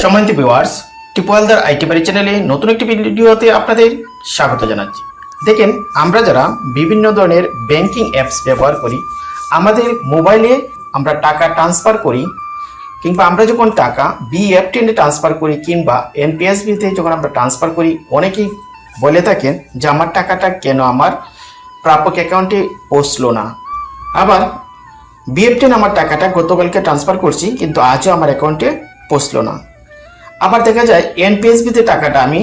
সম্মানিত viewers টিপোয়ালদার IT বাড়ি চ্যানেলে নতুন একটি ভিডিওতে আপনাদের স্বাগত জানাচ্ছি। দেখেন, আমরা যারা বিভিন্ন ধরনের ব্যাংকিং অ্যাপস ব্যবহার করি, আমাদের মোবাইলে আমরা টাকা ট্রান্সফার করি, কিংবা আমরা যখন টাকা বি টেনে ট্রান্সফার করি, কিংবা এনপিএসবিতে যখন আমরা ট্রান্সফার করি, অনেকেই বলে থাকেন যে, আমার টাকাটা কেন আমার প্রাপক অ্যাকাউন্টে পৌঁছলো না? আবার বিএফটেন আমার টাকাটা গতকালকে ট্রান্সফার করছি, কিন্তু আজও আমার অ্যাকাউন্টে পৌঁছলো না। আবার দেখা যায় এনপিএসবিতে টাকাটা আমি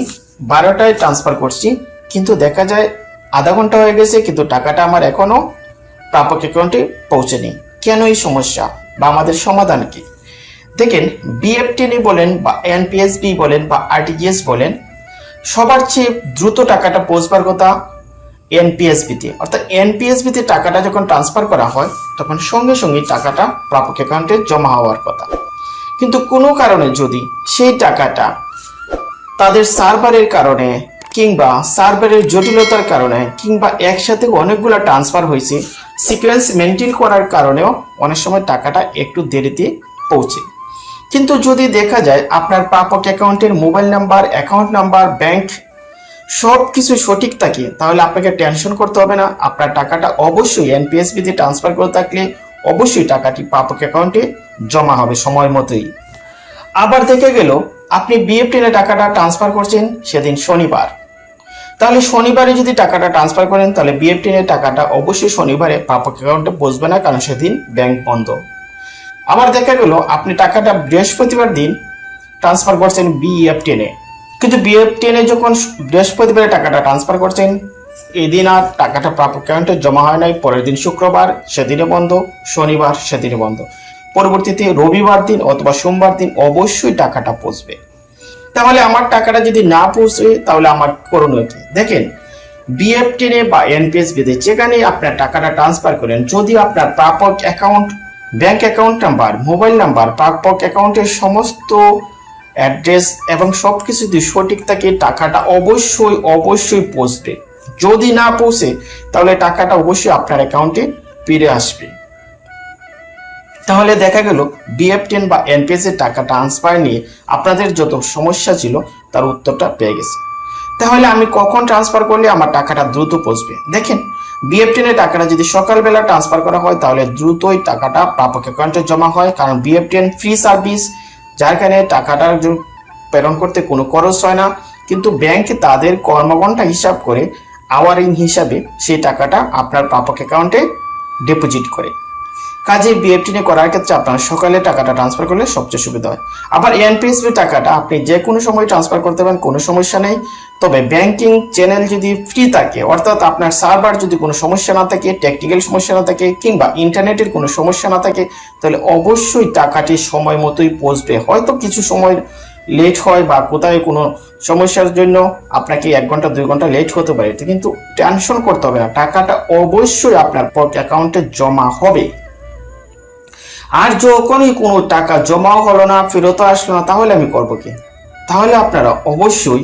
বারোটায় ট্রান্সফার করছি, কিন্তু দেখা যায় আধা ঘণ্টা হয়ে গেছে, কিন্তু টাকাটা আমার এখনও প্রাপক অ্যাকাউন্টে পৌঁছেনি। কেন এই সমস্যা বা আমাদের সমাধান কি? দেখেন বিএফটিনি বলেন বা এনপিএসবি বলেন বা আরটিজিএস বলেন, সবার চেয়ে দ্রুত টাকাটা পৌঁছবার কথা এনপিএসবিতে অর্থাৎ এনপিএসবিতে টাকাটা যখন ট্রান্সফার করা হয়, তখন সঙ্গে সঙ্গে টাকাটা প্রাপক অ্যাকাউন্টে জমা হওয়ার কথা। কিন্তু কোনো কারণে যদি সেই টাকাটা তাদের সার্ভারের কারণে কিংবা সার্ভারের জটিলতার কারণে কিংবা একসাথে অনেকগুলো ট্রান্সফার হয়েছে, সিকোয়েন্স মেনটেন করার কারণেও অনেক সময় টাকাটা একটু দেরিতে পৌঁছে। কিন্তু যদি দেখা যায় আপনার প্রাপক অ্যাকাউন্টের mobile number, account number, bank সব কিছু সঠিক থাকে, তাহলে আপনাকে টেনশন করতে হবে না। আপনার টাকাটা অবশ্যই এনপিএসবিতে ট্রান্সফার করে থাকলে অবশ্যই টাকাটি প্রাপক অ্যাকাউন্টে জমা হবে সময় মতোই। আবার দেখে গেল, আপনি বিএফটিনে টাকাটা ট্রান্সফার করছেন সেদিন শনিবার। তাহলে শনিবারে যদি টাকাটা ট্রান্সফার করেন, তাহলে বিএফটিনের টাকাটা অবশ্যই শনিবারে প্রাপক অ্যাকাউন্টে বসবে না, কারণ সেদিন ব্যাংক বন্ধ। আবার দেখা গেল, আপনি টাকাটা বৃহস্পতিবার দিন ট্রান্সফার করছেন বিএফটিনে কিন্তু বিএফটিনে যখন বৃহস্পতিবারে টাকাটা ট্রান্সফার করছেন এই দিন আর টাকাটা প্রাপক অ্যাকাউন্টে জমা হয় নাই, পরের দিন শুক্রবার সেদিনে বন্ধ, শনিবার সেদিনে বন্ধ। পরবর্তীতে রবিবার দিন অথবা সোমবার দিন অবশ্যই টাকাটা পৌঁছবে। তাহলে আমার টাকাটা যদি না পৌঁছবে তাহলে আমার করণীয় কি দেখেন বিএফ টেনে বা এনপিএস বিতে যেখানে আপনার টাকাটা ট্রান্সফার করেন, যদি আপনার প্রাপক account, bank account number, mobile number, প্রাপক অ্যাকাউন্টের সমস্ত অ্যাড্রেস এবং সব কিছু যদি সঠিক থাকে, টাকাটা অবশ্যই অবশ্যই পৌঁছবে। যদি না পৌঁছে, তাহলে টাকাটা অবশ্যই আপনার অ্যাকাউন্টে ফিরে আসবে। তাহলে দেখা গেল বিএফ টেন বা এনপিএস এর টাকা ট্রান্সফার নিয়ে আপনাদের যত সমস্যা ছিল, তার উত্তরটা পেয়ে গেছে। তাহলে আমি কখন ট্রান্সফার করলে আমার টাকাটা দ্রুত পৌঁছবে? দেখেন বিএফ টেনের টাকাটা যদি সকালবেলা ট্রান্সফার করা হয়, তাহলে দ্রুতই টাকাটা প্রাপক অ্যাকাউন্টে জমা হয়, কারণ বিএফ টেন ফ্রি সার্ভিস যার কারণে টাকাটা প্রেরণ করতে কোনো খরচ হয় না। কিন্তু ব্যাংক তাদের কর্মঘণ্টা হিসাব করে আওয়ারিং হিসাবে সেই টাকাটা আপনার প্রাপক অ্যাকাউন্টে ডিপোজিট করে। কাজে বিএফটি নিয়ে করার ক্ষেত্রে আপনার সকালে টাকাটা ট্রান্সফার করলে সবচেয়ে সুবিধা হয়। আবার এনপিএসবি টাকাটা আপনি যে কোনো সময় ট্রান্সফার করতে পারেন, কোনো সমস্যা নেই। তবে ব্যাংকিং চ্যানেল যদি ফ্রি থাকে, অর্থাৎ আপনার সার্ভার যদি কোনো সমস্যা না থাকে টেকনিক্যাল সমস্যা না থাকে, কিংবা ইন্টারনেটের কোনো সমস্যা না থাকে, তাহলে অবশ্যই টাকাটি সময় মতোই পৌঁছবে হয়তো কিছু সময় লেট হয় বা কোথায় কোনো সমস্যার জন্য আপনাকে এক ঘণ্টা, দুই ঘণ্টা লেট হতে পারে। কিন্তু টেনশন করতে হবে না। টাকাটা অবশ্যই আপনার অ্যাকাউন্টে জমা হবে। আর যখনই কোনো টাকা জমাও হলো না ফেরত আসলো না, তাহলে আমি করব কি? তাহলে আপনারা অবশ্যই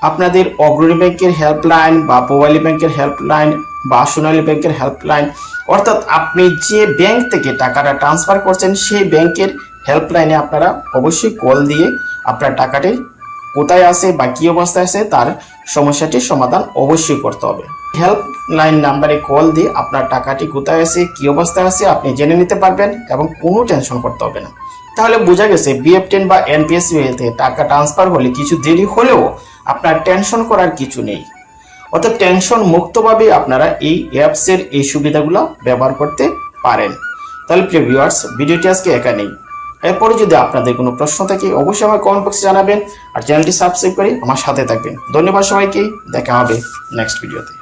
আপনাদের অগ্রণী ব্যাংকের হেল্পলাইন বা পোয়ালি ব্যাংকের হেল্পলাইন বা সোনালী ব্যাংকের হেল্পলাইন অর্থাৎ আপনি যে ব্যাংক থেকে টাকাটা ট্রান্সফার করছেন, সেই ব্যাংকের হেল্পলাইনে আপনারা অবশ্যই কল দিয়ে আপনার টাকাটি কোথায় আছে বা কী অবস্থায় আছে, তার সমস্যাটির সমাধান অবশ্যই করতে হবে। হেল্পলাইন নাম্বারে কল দিয়ে আপনার টাকাটি কোথায় আছে, কি অবস্থায় আছে, আপনি জেনে নিতে পারবেন এবং কোনো টেনশন করতে হবে না। তাহলে বোঝা গেছে বিএফ টেন বা এনপিএস তে টাকা ট্রান্সফার হলে কিছু দেরি হলেও আপনার টেনশন করার কিছু নেই। অর্থাৎ টেনশন মুক্তভাবে আপনারা এই অ্যাপসের এই সুবিধাগুলো ব্যবহার করতে পারেন। তাহলে প্রিয় ভিউয়ার্স ভিডিওটি আজকে একা নেই এরপরে যদি আপনাদের কোনো প্রশ্ন থাকে, অবশ্যই আমার কমেন্ট বক্সে জানাবেন আর চ্যানেলটি সাবস্ক্রাইব করে আমার সাথে থাকবেন। ধন্যবাদ সবাইকে, দেখা হবে নেক্সট ভিডিওতে